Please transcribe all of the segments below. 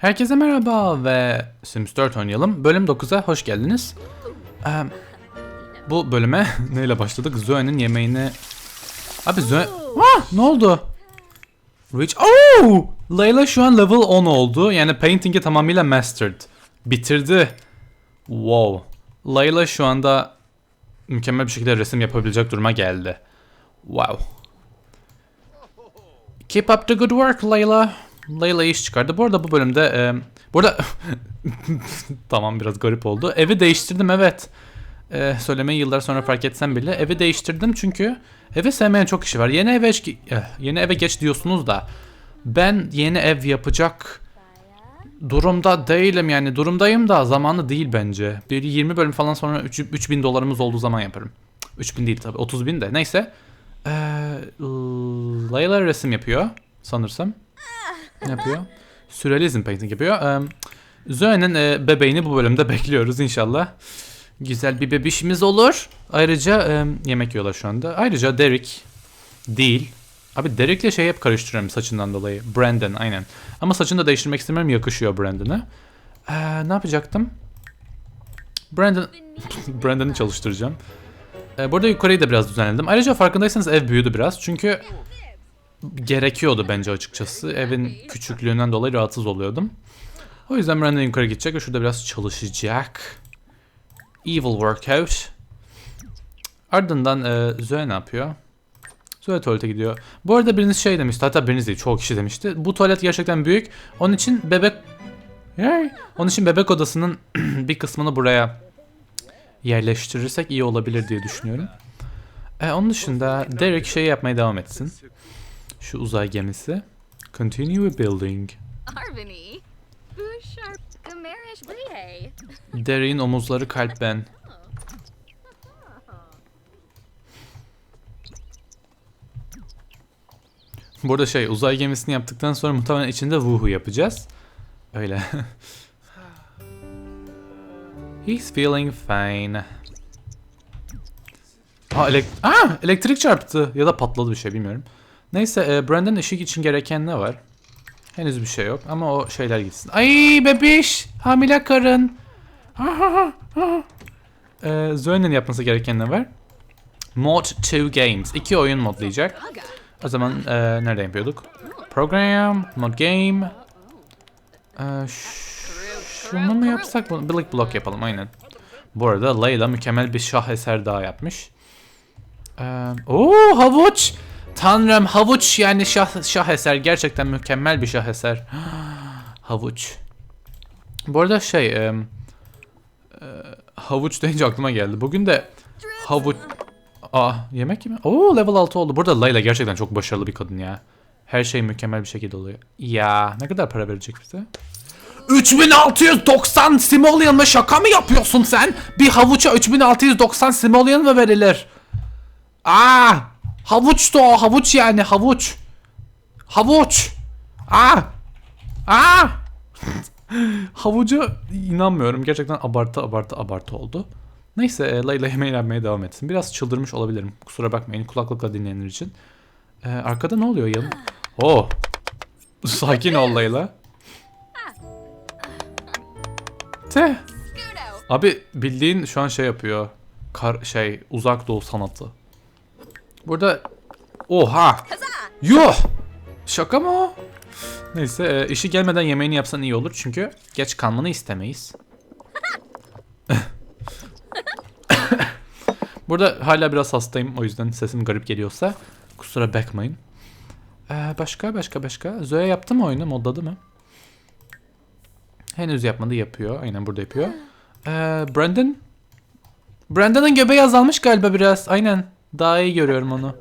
Herkese merhaba ve Sims 4 oynayalım. Bölüm 9'a hoş geldiniz. Ee, bu bölüme neyle başladık? Zoe'nin yemeğini... Abi Zoe... Ah, ne oldu? Reach... Oh! Layla şu an level 10 oldu. Yani painting'i tamamıyla mastered. Bitirdi. Wow. Layla şu anda mükemmel bir şekilde resim yapabilecek duruma geldi. Wow. Keep up the good work Layla. Layla iş çıkardı. Bu arada bu bölümde e, burada tamam biraz garip oldu. Evi değiştirdim evet. E, söylemeyi yıllar sonra fark etsem bile evi değiştirdim çünkü evi sevmeyen çok kişi var. Yeni eve geç, eh, yeni eve geç diyorsunuz da ben yeni ev yapacak durumda değilim yani durumdayım da zamanı değil bence. Bir 20 bölüm falan sonra 3, 3000 dolarımız olduğu zaman yaparım. 3000 değil tabii 30 bin de neyse. Ee, Layla resim yapıyor sanırsam. Ne yapıyor? Sürrealizm painting yapıyor. Ee, Zoe'nin e, bebeğini bu bölümde bekliyoruz inşallah. Güzel bir bebişimiz olur. Ayrıca e, yemek yiyorlar şu anda. Ayrıca Derek değil. Abi Derek'le şey hep karıştırıyorum saçından dolayı. Brandon aynen. Ama saçını da değiştirmek istemiyorum yakışıyor Brandon'a. Ee, ne yapacaktım? Brandon Brandon'ı çalıştıracağım. Ee, burada yukarıyı da biraz düzenledim. Ayrıca farkındaysanız ev büyüdü biraz. Çünkü gerekiyordu bence açıkçası. Evin küçüklüğünden dolayı rahatsız oluyordum. O yüzden Brandon yukarı gidecek ve şurada biraz çalışacak. Evil workout. Ardından e, Zoe ne yapıyor? Zoe tuvalete gidiyor. Bu arada biriniz şey demişti. Hatta biriniz değil çoğu kişi demişti. Bu tuvalet gerçekten büyük. Onun için bebek... Onun için bebek odasının bir kısmını buraya yerleştirirsek iyi olabilir diye düşünüyorum. E, onun dışında Derek şey yapmaya devam etsin. Şu uzay gemisi. Continue building. Arvini. Derek'in omuzları kalp ben. Burada şey uzay gemisini yaptıktan sonra muhtemelen içinde Woohoo yapacağız. Öyle. He's feeling fine. Aa, elek Aa, elektrik çarptı ya da patladı bir şey bilmiyorum. Neyse e, Brandon ışık için gereken ne var? Henüz bir şey yok ama o şeyler gitsin. Ay bebiş hamile karın. ee, Zoe'nin yapması gereken ne var? Mod 2 Games. İki oyun modlayacak. O zaman e, nerede yapıyorduk? Program, mod game. E, şunu mu yapsak? Blick Block yapalım aynen. Bu arada Layla mükemmel bir şah eser daha yapmış. Ee, Oo havuç. Tanrım havuç yani şah, şah eser gerçekten mükemmel bir şah eser. havuç. Bu arada şey e, havuç deyince aklıma geldi. Bugün de havuç Aa yemek mi? Oo level 6 oldu. Burada Layla gerçekten çok başarılı bir kadın ya. Her şey mükemmel bir şekilde oluyor. Ya ne kadar para verecek bize? 3690 simoleon mı şaka mı yapıyorsun sen? Bir havuça 3690 simoleon mı verilir? Aa! Havuç da o havuç yani havuç. Havuç. Aa! Aa! Havuca inanmıyorum. Gerçekten abartı abartı abartı oldu. Neyse e, Layla yemeği yapmaya devam etsin. Biraz çıldırmış olabilirim. Kusura bakmayın kulaklıkla dinleyenler için. Ee, arkada ne oluyor yanım? Oo. Sakin ol Layla. Te. Abi bildiğin şu an şey yapıyor. Kar şey uzak doğu sanatı. Burada oha. Yuh. Şaka mı o? Neyse e, işi gelmeden yemeğini yapsan iyi olur çünkü geç kalmanı istemeyiz. Burada hala biraz hastayım o yüzden sesim garip geliyorsa kusura bakmayın. Ee, başka başka başka. Zoe yaptı mı oyunu modladı mı? Henüz yapmadı yapıyor. Aynen burada yapıyor. Ee, Brandon? Brandon'ın göbeği azalmış galiba biraz. Aynen. Daha iyi görüyorum onu.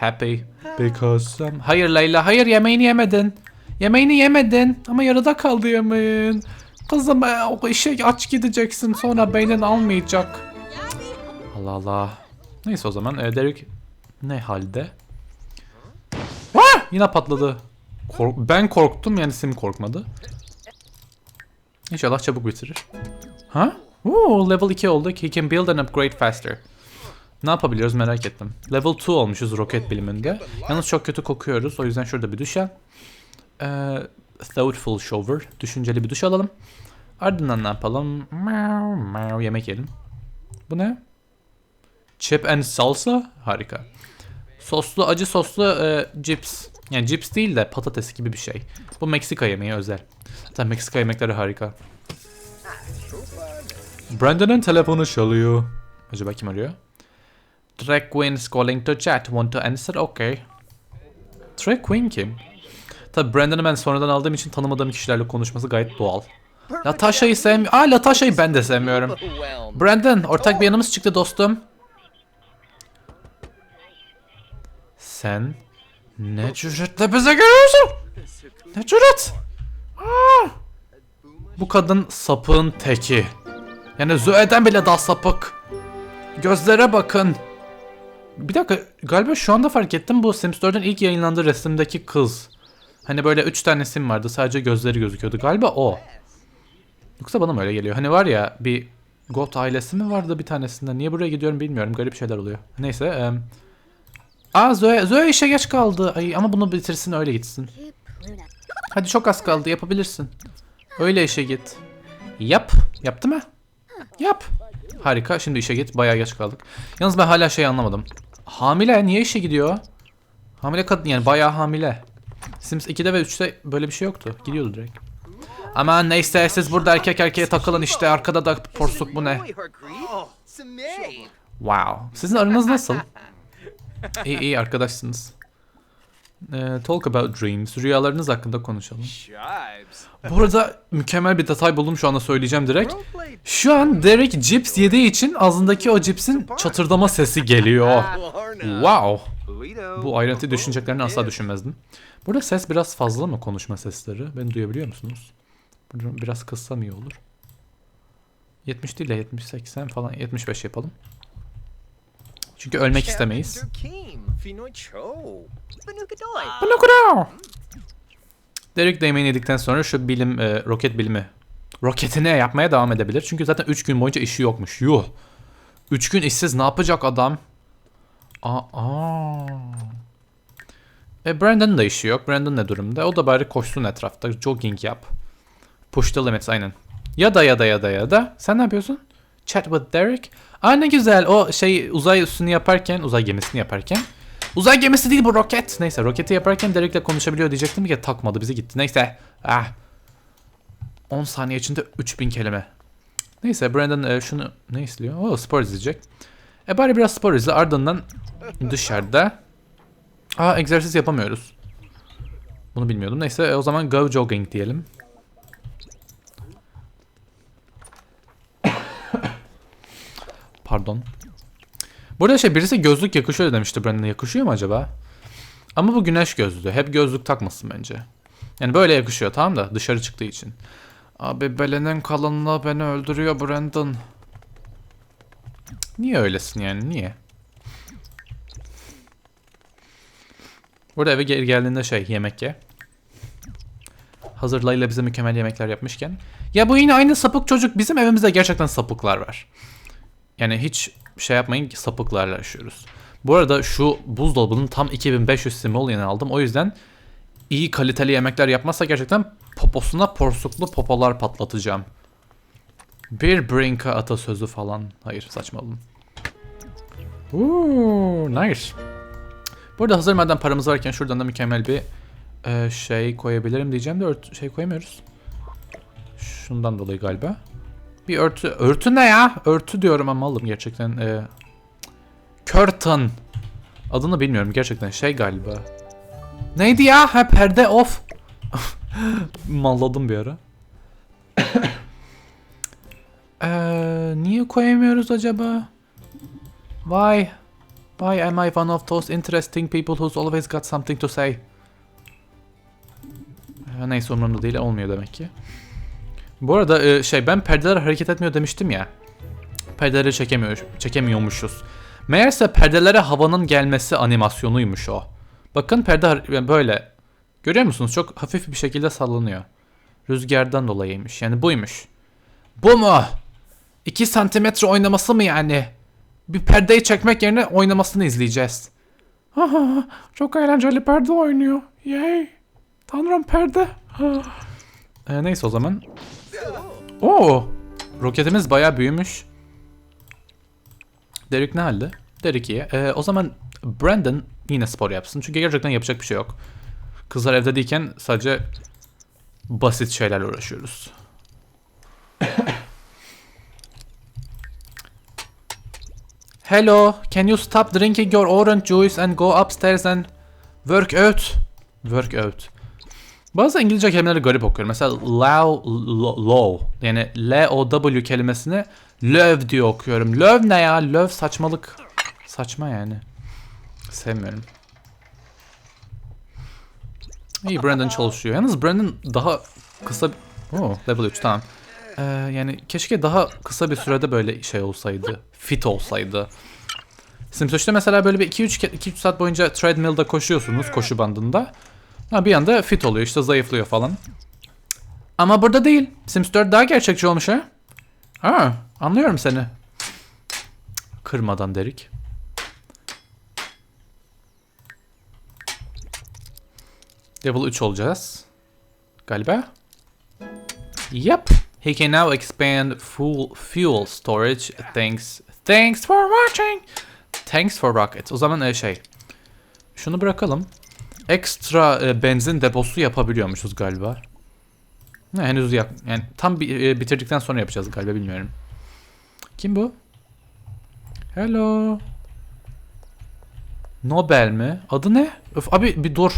Happy. Because I'm... Hayır Layla hayır yemeğini yemedin. Yemeğini yemedin ama yarıda kaldı yemeğin. Kızım e, o işe aç gideceksin sonra beynin almayacak. Allah Allah. Neyse o zaman e, Derek ne halde? Ah! Yine patladı. Kork- ben korktum yani Sim korkmadı. İnşallah çabuk bitirir. Ha? Oo, level 2 olduk. He can build and upgrade faster. Ne yapabiliyoruz merak ettim. Level 2 olmuşuz roket biliminde. Yalnız çok kötü kokuyoruz. O yüzden şurada bir düşen. Ee, thoughtful shower. Düşünceli bir duş alalım. Ardından ne yapalım? Meow, meow, yemek yiyelim. Bu ne? Chip and salsa? Harika. Soslu, acı soslu e, cips. Yani cips değil de patates gibi bir şey. Bu Meksika yemeği özel. Zaten Meksika yemekleri harika. Brandon'ın telefonu çalıyor. Acaba kim arıyor? Drag Queen's calling to chat. Want to answer? Okay. Drag Queen kim? Tabi Brandon'ı ben sonradan aldığım için tanımadığım kişilerle konuşması gayet doğal. Latasha'yı sevmiyorum. Aa Latasha'yı ben de sevmiyorum. Brandon ortak bir yanımız çıktı dostum. Sen ne cüretle bize geliyorsun? Ne cüret? Aa! Bu kadın sapığın teki. Yani Zoe'den bile daha sapık. Gözlere bakın. Bir dakika galiba şu anda fark ettim bu Sims 4'ün ilk yayınlandığı resimdeki kız. Hani böyle 3 tane sim vardı sadece gözleri gözüküyordu. Galiba o. Yoksa bana mı öyle geliyor? Hani var ya bir Got ailesi mi vardı bir tanesinde? Niye buraya gidiyorum bilmiyorum. Garip şeyler oluyor. Neyse. em. Aa Zoe, Zoe işe geç kaldı. Ay, ama bunu bitirsin öyle gitsin. Hadi çok az kaldı yapabilirsin. Öyle işe git. Yap. Yaptı mı? Yap. Harika. Şimdi işe git. Bayağı geç kaldık. Yalnız ben hala şey anlamadım. Hamile niye işe gidiyor? Hamile kadın yani bayağı hamile. Sims 2'de ve 3'te böyle bir şey yoktu. Gidiyordu direkt. Aman neyse siz burada erkek erkeğe takılın işte arkada da porsuk bu ne? Wow. Sizin aranız nasıl? iyi iyi arkadaşsınız. Ee, talk about dreams. Rüyalarınız hakkında konuşalım. Bu arada mükemmel bir detay buldum şu anda söyleyeceğim direkt. Şu an Derek cips yediği için ağzındaki o cipsin çatırdama sesi geliyor. Wow. Bu ayrıntıyı düşüneceklerini asla düşünmezdim. Burada ses biraz fazla mı konuşma sesleri? Beni duyabiliyor musunuz? Bunu Biraz kıssam iyi olur. 70 değil de 70 80 falan 75 yapalım. Çünkü ölmek istemeyiz. Blokuro! Derek de yemeğini yedikten sonra şu bilim, e, roket bilimi roketine yapmaya devam edebilir. Çünkü zaten 3 gün boyunca işi yokmuş. Yuh. 3 gün işsiz ne yapacak adam? Aa. E Brandon'ın da işi yok. Brandon ne durumda? O da bari koşsun etrafta. Jogging yap. Push the limits aynen. Ya da ya da ya da ya da. Sen ne yapıyorsun? Chat with Derek. Aa ne güzel. O şey uzay üstünü yaparken, uzay gemisini yaparken. Uzay gemisi değil bu roket. Neyse roketi yaparken Derek'le konuşabiliyor diyecektim ki takmadı bizi gitti. Neyse. Ah. 10 saniye içinde 3000 kelime. Neyse Brandon e, şunu ne istiyor? Oo spor izleyecek. E bari biraz spor izle ardından dışarıda. Aa egzersiz yapamıyoruz. Bunu bilmiyordum. Neyse o zaman go jogging diyelim. Pardon. Burada şey birisi gözlük yakışıyor demişti Brandon'a. Yakışıyor mu acaba? Ama bu güneş gözlüğü. Hep gözlük takmasın bence. Yani böyle yakışıyor tamam da dışarı çıktığı için. Abi belenin kalınlığı beni öldürüyor Brandon. Niye öylesin yani niye? Burada eve geri geldiğinde şey yemek ye. Hazır Layla bize mükemmel yemekler yapmışken. Ya bu yine aynı sapık çocuk. Bizim evimizde gerçekten sapıklar var. Yani hiç şey yapmayın sapıklarla yaşıyoruz. Bu arada şu buzdolabının tam 2500 simoleon aldım. O yüzden iyi kaliteli yemekler yapmazsa gerçekten poposuna porsuklu popolar patlatacağım. Bir brinka atasözü falan. Hayır saçmalım. Ooh, nice. Burada hazır madem paramız varken şuradan da mükemmel bir e, şey koyabilirim diyeceğim de ört- şey koyamıyoruz. Şundan dolayı galiba. Bir örtü. Örtü ne ya? Örtü diyorum ama malım gerçekten. E, curtain. Adını bilmiyorum gerçekten şey galiba. Neydi ya? Ha perde off. Malladım bir ara. Eee niye koyamıyoruz acaba? Why? Why am I one of those interesting people who's always got something to say? Neyse umurumda değil olmuyor demek ki. Bu arada e, şey ben perdeler hareket etmiyor demiştim ya. Perdeleri çekemiyor, çekemiyormuşuz. Meğerse perdelere havanın gelmesi animasyonuymuş o. Bakın perde böyle. Görüyor musunuz? Çok hafif bir şekilde sallanıyor. Rüzgardan dolayıymış. Yani buymuş. Bu mu? 2 santimetre oynaması mı yani? Bir perdeyi çekmek yerine oynamasını izleyeceğiz. Çok eğlenceli perde oynuyor. Yay. Tanrım perde. Ee, neyse o zaman. Oo! Roketimiz bayağı büyümüş. Derek ne halde? Derek iyi. Ee, o zaman Brandon yine spor yapsın. Çünkü gerçekten yapacak bir şey yok. Kızlar evde değilken sadece basit şeylerle uğraşıyoruz. Hello, can you stop drinking your orange juice and go upstairs and work out? Work out. Bazı İngilizce kelimeleri garip okuyorum. Mesela low, lo- low yani L-O-W kelimesini love diye okuyorum. Love ne ya? Love saçmalık. Saçma yani. Sevmiyorum. İyi Brandon çalışıyor. Yalnız Brandon daha kısa... Oh, level 3 tamam. Ee, yani keşke daha kısa bir sürede böyle şey olsaydı. Fit olsaydı. Sims 3'te mesela böyle bir 2-3 2-3 saat boyunca treadmill'da koşuyorsunuz koşu bandında. Ha, bir anda fit oluyor işte zayıflıyor falan. Ama burada değil. Sims 4 daha gerçekçi olmuş ha. Ha, anlıyorum seni. Kırmadan derik. Level 3 olacağız. Galiba. Yep. He can now expand full fuel storage. Thanks. Thanks for watching. Thanks for rockets. O zaman e, şey. Şunu bırakalım. Ekstra e, benzin deposu yapabiliyormuşuz galiba. Ne, henüz yap yani tam e, bitirdikten sonra yapacağız galiba bilmiyorum. Kim bu? Hello. Nobel mi? Adı ne? Öf abi bir dur.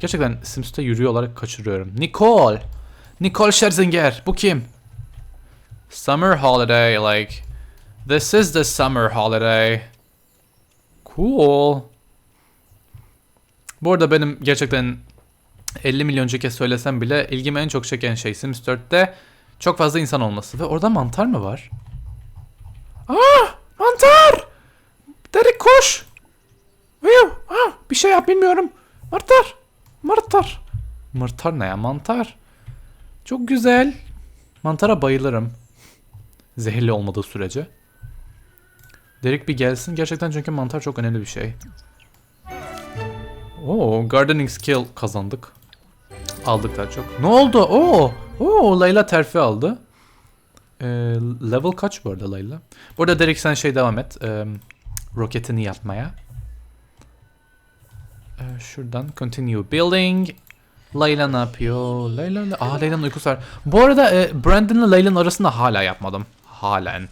Gerçekten Sims'te yürüyor olarak kaçırıyorum. Nicole. Nicole Scherzinger. Bu kim? Summer holiday like. This is the summer holiday. Cool. Bu arada benim gerçekten 50 milyonca kez söylesem bile ilgimi en çok çeken şey Sims 4'te çok fazla insan olması. Ve orada mantar mı var? Ah! Mantar! Derek koş! Viu! Ah! Bir şey yap bilmiyorum. Mantar! Mantar! Mantar ne ya? Mantar. Çok güzel. Mantara bayılırım. Zehirli olmadığı sürece. Derek bir gelsin. Gerçekten çünkü mantar çok önemli bir şey. Oo, gardening skill kazandık. Aldık daha çok. Ne oldu? Oo, oo Layla terfi aldı. Ee, level kaç bu arada Layla? Bu arada Derek sen şey devam et. Ee, roketini yapmaya. Ee, şuradan continue building. Layla ne yapıyor? Layla, Aa Layla'nın uykusu var. Bu arada e, Brandon'la Layla'nın arasında hala yapmadım. Halen.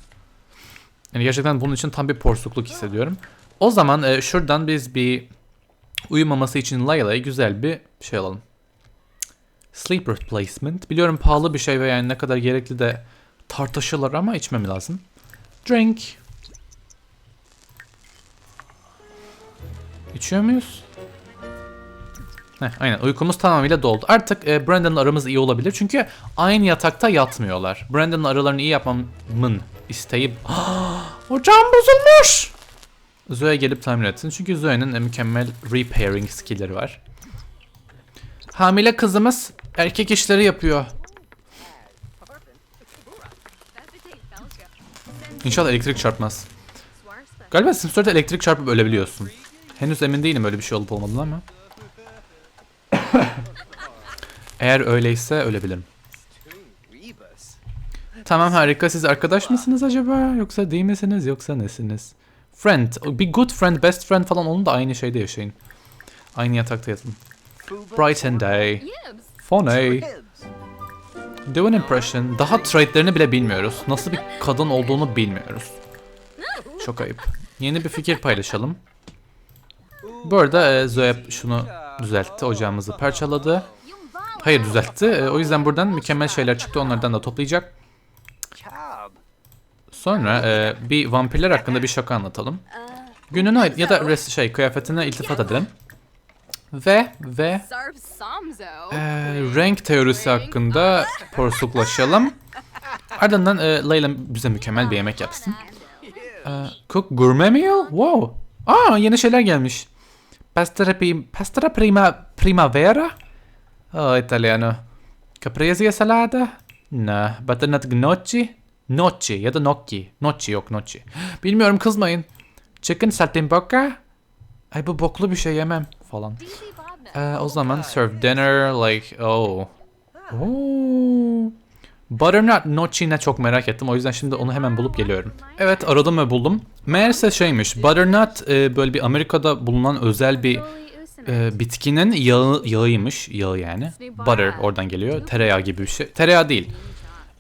Yani gerçekten bunun için tam bir porsukluk hissediyorum. O zaman e, şuradan biz bir uyumaması için Layla'ya güzel bir şey alalım. Sleep replacement. Biliyorum pahalı bir şey ve yani ne kadar gerekli de tartışılır ama içmem lazım. Drink. İçiyor muyuz? Heh, aynen uykumuz tamamıyla doldu. Artık e, Brandon'la aramız iyi olabilir. Çünkü aynı yatakta yatmıyorlar. Brandon'la aralarını iyi yapmamın isteği... Ocağım bozulmuş! Zoe gelip tamir etsin. Çünkü Zoe'nin e, mükemmel repairing skill'leri var. Hamile kızımız erkek işleri yapıyor. İnşallah elektrik çarpmaz. Galiba Sims 4'te elektrik çarpıp ölebiliyorsun. Henüz emin değilim öyle bir şey olup olmadığını ama. Eğer öyleyse ölebilirim. Tamam harika. Siz arkadaş mısınız acaba? Yoksa değil misiniz? Yoksa nesiniz? Friend. Bir good friend, best friend falan onun da aynı şeyde yaşayın. Aynı yatakta yatın. Bright and day. Funny. Do an impression. Daha traitlerini bile bilmiyoruz. Nasıl bir kadın olduğunu bilmiyoruz. Çok ayıp. Yeni bir fikir paylaşalım. Bu arada e, Zoe şunu düzeltti. Ocağımızı parçaladı. Hayır düzeltti. E, o yüzden buradan mükemmel şeyler çıktı. Onlardan da toplayacak. Sonra e, bir vampirler hakkında bir şaka anlatalım. Gününe ya da res- şey kıyafetine iltifat edelim. Ve ve e, renk teorisi hakkında porsuklaşalım. Ardından e, Layla bize mükemmel bir yemek yapsın. E, cook gourmet meal? Wow. Aa yeni şeyler gelmiş. Pastora, prim, pastora prima, primavera? Oh, italiano. Caprese salata? No. Butternut gnocchi? Gnocchi ya da gnocchi. Gnocchi yok gnocchi. Bilmiyorum kızmayın. Chicken saltimbocca? Ay bu boklu bir şey yemem falan. Ee, o zaman serve dinner like oh. Oh. Butternut Nochi'ne çok merak ettim. O yüzden şimdi onu hemen bulup geliyorum. Evet aradım ve buldum. Meğerse şeymiş. Butternut e, böyle bir Amerika'da bulunan özel bir e, bitkinin yağı, yağıymış. Yağı yani. Butter oradan geliyor. Tereyağı gibi bir şey. Tereyağı değil.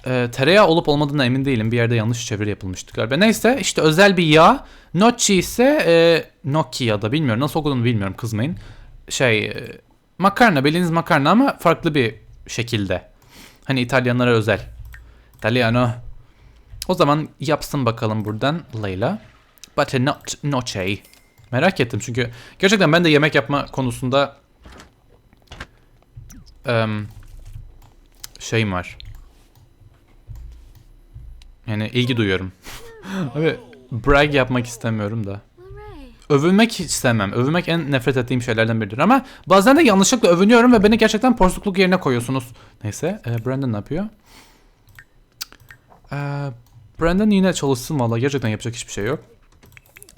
E, tereyağı olup olmadığına emin değilim. Bir yerde yanlış çeviri yapılmıştı galiba. Neyse işte özel bir yağ. Nochi ise e, Gnocchi ya da bilmiyorum. Nasıl okuduğunu bilmiyorum kızmayın. Şey e, makarna bildiğiniz makarna ama farklı bir şekilde. Hani İtalyanlara özel. Italiano. O zaman yapsın bakalım buradan Leyla. Butternut noce. Merak ettim çünkü gerçekten ben de yemek yapma konusunda em, şeyim var. Yani ilgi duyuyorum. Abi brag yapmak istemiyorum da. Övünmek istemem. Övünmek en nefret ettiğim şeylerden biridir. Ama bazen de yanlışlıkla övünüyorum ve beni gerçekten porsukluk yerine koyuyorsunuz. Neyse, e, Brandon ne yapıyor? E, Brandon yine çalışsın valla. Gerçekten yapacak hiçbir şey yok.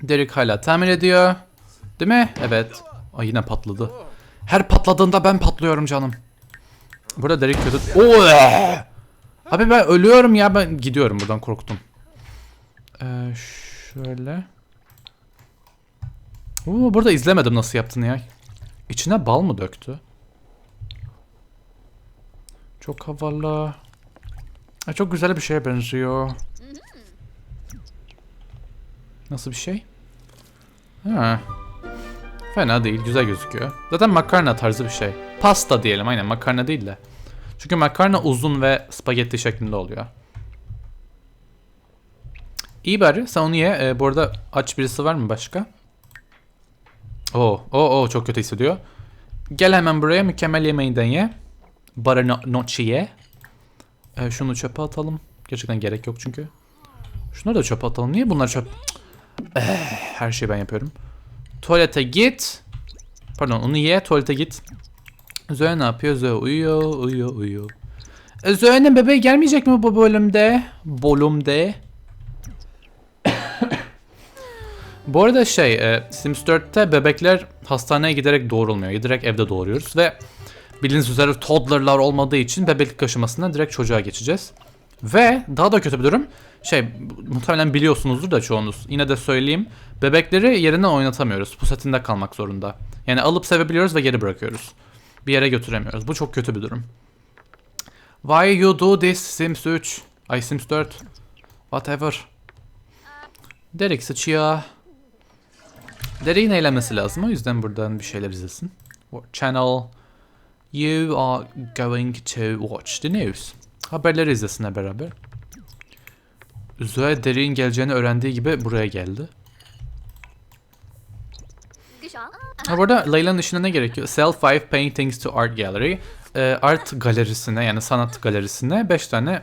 Derek hala tamir ediyor. Değil mi? Evet. Ay yine patladı. Her patladığında ben patlıyorum canım. Burada Derek kötü... Oo! Abi ben ölüyorum ya ben gidiyorum buradan korktum. Ee, şöyle. Oo, burada izlemedim nasıl yaptığını ya. İçine bal mı döktü? Çok havalı. Ay, çok güzel bir şeye benziyor. Nasıl bir şey? Ha. Fena değil, güzel gözüküyor. Zaten makarna tarzı bir şey. Pasta diyelim aynen makarna değil de. Çünkü makarna uzun ve spagetti şeklinde oluyor. İyi bari sen onu ye. Ee, bu arada aç birisi var mı başka? Oo, oo, oo çok kötü hissediyor. Gel hemen buraya mükemmel yemeğinden ye. Butter no nochi ye. Ee, şunu çöpe atalım. Gerçekten gerek yok çünkü. Şunları da çöpe atalım. Niye bunlar çöp? Eh, her şeyi ben yapıyorum. Tuvalete git. Pardon onu ye tuvalete git. Zoe ne yapıyor? Zoe uyuyor, uyuyor, uyuyor. Zoe'nin bebeği gelmeyecek mi bu bölümde? Bölümde. Bu arada şey, e, Sims 4'te bebekler hastaneye giderek doğurulmuyor. Direkt evde doğuruyoruz ve bildiğiniz üzere toddlerlar olmadığı için bebeklik aşamasına direkt çocuğa geçeceğiz. Ve daha da kötü bir durum. Şey muhtemelen biliyorsunuzdur da çoğunuz. Yine de söyleyeyim. Bebekleri yerinden oynatamıyoruz. Pusatinde kalmak zorunda. Yani alıp sevebiliyoruz ve geri bırakıyoruz. Bir yere götüremiyoruz. Bu çok kötü bir durum. Why you do this Sims 3? Ay Sims 4. Whatever. Derek sıçıyor. Derek'in eğlenmesi lazım. O yüzden buradan bir şeyler izlesin. What channel? You are going to watch the news. Haberleri izlesinler beraber. Zoe Derek'in geleceğini öğrendiği gibi buraya geldi. Ha burada Leyla'nın işine ne gerekiyor? Sell five paintings to art gallery. Ee, art galerisine yani sanat galerisine 5 tane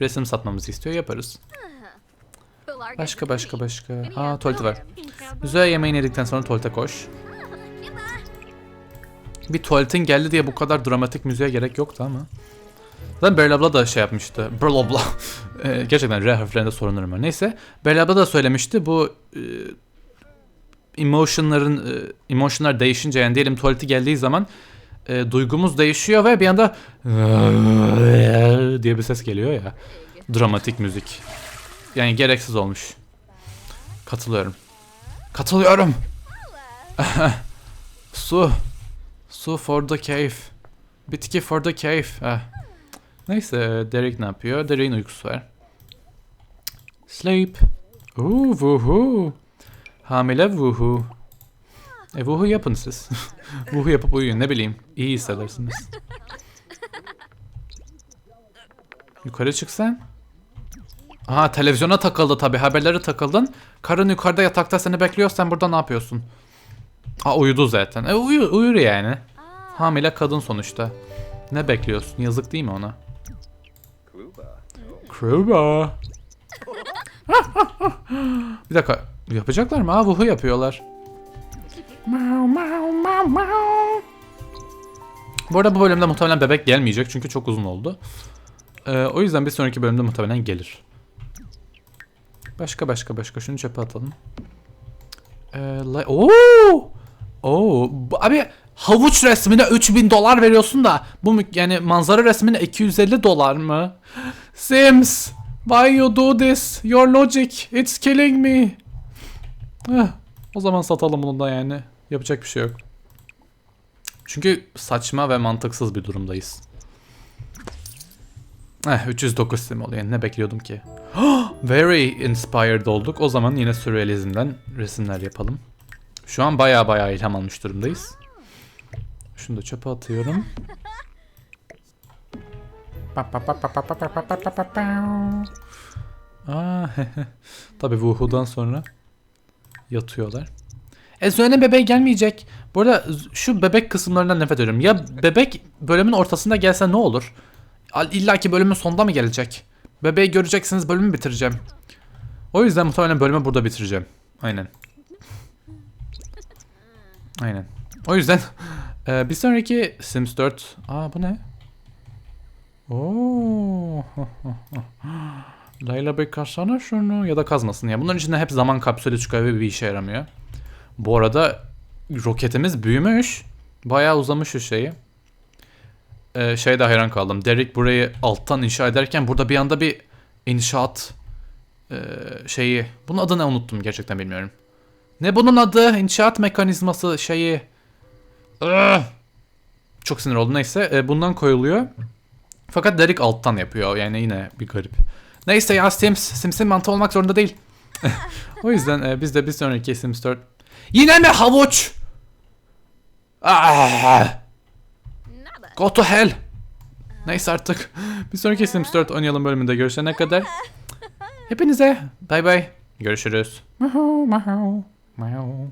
resim satmamızı istiyor. Yaparız. Başka başka başka. Ha tuvaleti var. Zoe yemeğini yedikten sonra tuvalete koş. Bir tuvaletin geldi diye bu kadar dramatik müziğe gerek yoktu ama. Zaten Beryl abla da şey yapmıştı. Beryl abla. Ee, gerçekten R harflerinde sorunlarım var. Neyse. Beryl abla da söylemişti. Bu e, emotionların e, emotionlar değişince yani diyelim tuvaleti geldiği zaman e, duygumuz değişiyor ve bir anda diye bir ses geliyor ya. Dramatik müzik. Yani gereksiz olmuş. Katılıyorum. Katılıyorum. Su. Su for the cave. Bitki for the cave. Heh. Neyse Derek ne yapıyor? Derek'in uykusu var. Sleep. Ooh, woohoo. Hamile vuhu. E vuhu yapın siz. vuhu yapıp uyuyun ne bileyim. İyi hissedersiniz. Yukarı çıksan. Aha televizyona takıldı tabi haberlere takıldın. Karın yukarıda yatakta seni bekliyor sen burada ne yapıyorsun? Aa uyudu zaten. E uyu, uyur yani. Hamile kadın sonuçta. Ne bekliyorsun? Yazık değil mi ona? Kruba. Bir dakika. Yapacaklar mı? Aa vuhu yapıyorlar. Bu arada bu bölümde muhtemelen bebek gelmeyecek çünkü çok uzun oldu. Ee, o yüzden bir sonraki bölümde muhtemelen gelir. Başka başka başka şunu çöpe atalım. Ee, Oo! Oo! Abi havuç resmine 3000 dolar veriyorsun da bu yani manzara resmine 250 dolar mı? Sims, why you do this? Your logic, it's killing me. Eh, o zaman satalım bunu da yani. Yapacak bir şey yok. Çünkü saçma ve mantıksız bir durumdayız. Eh 309 sim oluyor. Ne bekliyordum ki? Very inspired olduk. O zaman yine sürrealizmden resimler yapalım. Şu an baya baya ilham almış durumdayız. Şunu da çöpe atıyorum. Aa, Tabii Wuhu'dan sonra yatıyorlar. E Zoe'nin bebeği gelmeyecek. Bu arada şu bebek kısımlarından nefret ediyorum. Ya bebek bölümün ortasında gelse ne olur? İlla ki bölümün sonunda mı gelecek? Bebeği göreceksiniz bölümü bitireceğim. O yüzden muhtemelen bölümü burada bitireceğim. Aynen. Aynen. O yüzden e, bir sonraki Sims 4... Aa bu ne? Oo. Layla bir kazsana şunu ya da kazmasın ya. Bunların içinde hep zaman kapsülü çıkıyor ve bir işe yaramıyor. Bu arada roketimiz büyümüş. Bayağı uzamış şu şeyi. Ee, şeyde hayran kaldım. Derek burayı alttan inşa ederken burada bir anda bir inşaat e, şeyi. Bunun adını unuttum gerçekten bilmiyorum. Ne bunun adı? İnşaat mekanizması şeyi. Ugh! Çok sinir oldum. Neyse e, bundan koyuluyor. Fakat Derek alttan yapıyor. Yani yine bir garip. Neyse ya Sims. Sims'in mantığı olmak zorunda değil. o yüzden e, biz de bir sonraki Sims 4. Yine mi havuç? Ah! Go to hell. Neyse artık. Bir sonraki Sims 4 oynayalım bölümünde görüşene kadar. Hepinize bay bay. Görüşürüz. Mahau, mahau, mahau.